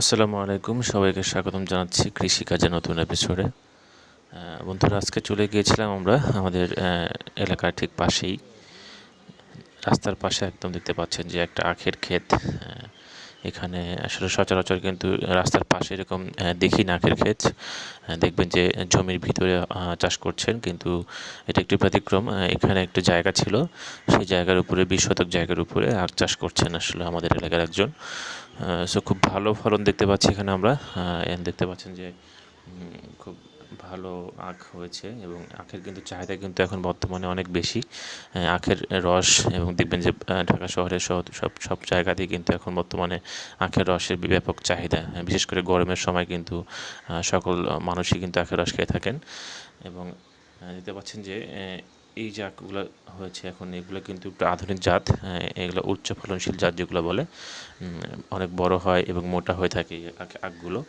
আসসালামু আলাইকুম, সবাইকে স্বাগতম জানাচ্ছি কৃষিকাজে নতুন এপিসোডে বন্ধুরা, আজকে চলে গিয়েছিলাম আমরা আমাদের এলাকার ঠিক পাশেই। রাস্তার পাশে একদম দেখতে পাচ্ছেন যে একটা আখের ক্ষেত এখানে আসলে সচরাচর কিন্তু রাস্তার পাশে এরকম দেখি না আখের ক্ষেত দেখবেন যে জমির ভিতরে চাষ করছেন কিন্তু এটা একটি ব্যতিক্রম। এখানে একটা জায়গা ছিল, সেই জায়গার উপরে, বিশ শতক জায়গার উপরে আখ চাষ করছেন আসলে আমাদের এলাকার একজন। সো খুব ভালো ফলন দেখতে পাচ্ছি এখানে আমরা। দেখতে পাচ্ছেন যে খুব ভালো আখ হয়েছে এবং আখের কিন্তু চাহিদা কিন্তু এখন বর্তমানে অনেক বেশি। আখের রস এবং দেখবেন যে ঢাকা শহরের সব সব জায়গাতেই কিন্তু এখন বর্তমানে আখের রসের ব্যাপক চাহিদা। বিশেষ করে গরমের সময় কিন্তু সকল মানুষই কিন্তু আখের রস খেয়ে থাকেন। এবং দেখতে পাচ্ছেন যে এই আখগুলো হয়েছে এখন, এগুলো কিন্তু একটু আধুনিক জাত। এগুলো উচ্চ ফলনশীল জাত যেগুলো বলে অনেক বড় হয় এবং মোটা হয়ে থাকে আখগুলো।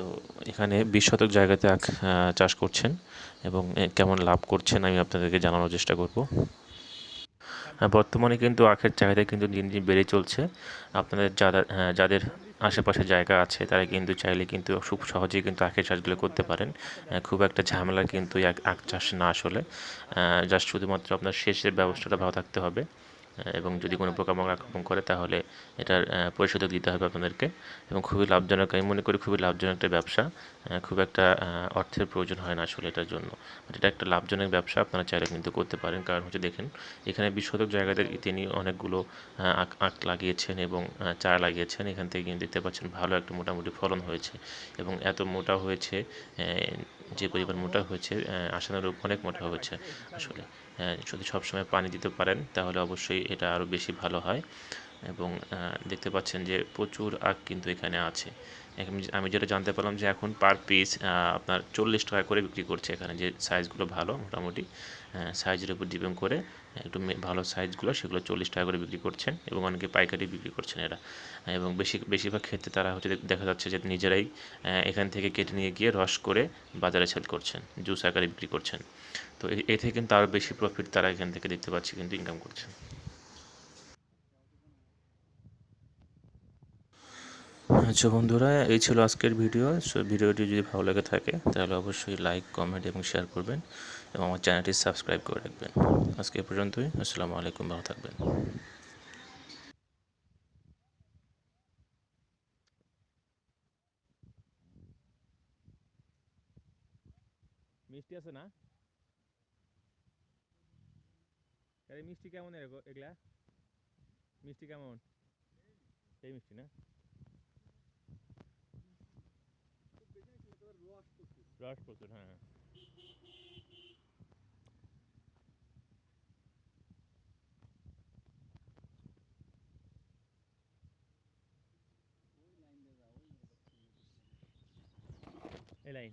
তো এখানে বিশ শতক জায়গাতে আখ চাষ করছেন এবং কেমন লাভ করছেন আমি আপনাদেরকে জানানোর চেষ্টা করব। বর্তমানে কিন্তু আখের চাহিদা কিন্তু দিন দিন বেড়ে চলছে। আপনাদের যাদের যাদের আশেপাশে জায়গা আছে তারা কিন্তু চাইলে কিন্তু খুব সহজেই কিন্তু আখের চাষগুলো করতে পারেন। খুব একটা ঝামেলা কিন্তু আখ চাষ না আসলে। জাস্ট শুধুমাত্র আপনার সেচের ব্যবস্থাটা ভালো থাকতে হবে। এবং যদি কোনো পোকামাকড় আক্রমণ করে তাহলে এটার আহ, পরিশোধক দিতে হবে আপনাদেরকে। এবং খুবই লাভজনক আমি মনে করি খুবই লাভজনক একটা ব্যবসা। খুব একটা অর্থের প্রয়োজন হয় না আসলে এটার জন্য। এটা একটা লাভজনক ব্যবসা আপনারা চাইলে কিন্তু করতে পারেন। কারণ হচ্ছে দেখেন এখানে বিশ শতক জায়গাতে তিনি অনেকগুলো আখ লাগিয়েছেন এবং চারা লাগিয়েছেন। এখান থেকে কিন্তু দেখতে পাচ্ছেন ভালো একটা মোটামুটি ফলন হয়েছে। এবং এত মোটা হয়েছে যে পরিমাণ মোটা হয়েছে আশানুরূপ অনেক মোটা হয়েছে আসলে। যদি সবসময় পানি দিতে পারেন, তাহলে অবশ্যই এটা আরও বেশি ভালো হয়। এবং দেখতে পাচ্ছেন যে প্রচুর আখ কিন্তু এখানে আছে। আমি যেটা জানতে পারলাম যে এখন পার পিস আপনার চল্লিশ টাকা করে বিক্রি করছে এখানে যে সাইজগুলো ভালো মোটামুটি। সাইজের উপর ডিপেন্ড করে একটু ভালো সাইজগুলো সেগুলো চল্লিশ টাকা করে বিক্রি করছেন এবং অনেকে পাইকারি বিক্রি করছেন এরা। এবং বেশি, বেশিরভাগ ক্ষেত্রে তারা হচ্ছে দেখা যাচ্ছে যে নিজেরাই এখান থেকে কেটে নিয়ে গিয়ে রস করে বাজারে সেল করছেন, জুস আকারে বিক্রি করছেন। তো এ থেকে কিন্তু আরও বেশি প্রফিট তারা এখান থেকে দেখতে পাচ্ছি কিন্তু ইনকাম করছেন। আচ্ছা বন্ধুরা, এই ছিল আজকের ভিডিও। সো ভিডিওটি যদি ভালো লেগে থাকে, তাহলে অবশ্যই লাইক কমেন্ট এবং শেয়ার করবেন এবং আমার চ্যানেলটি সাবস্ক্রাইব করে রাখবেন। আজকে এ পর্যন্তই, আসসালামু আলাইকুম, ভালো থাকবেন। মিষ্টি আছে না? আরে মিষ্টি কেমন এগুলা? মিষ্টি কেমন? এই মিষ্টি না? রস প্রচুর হ্যাঁ হ্যাঁ এই লাইন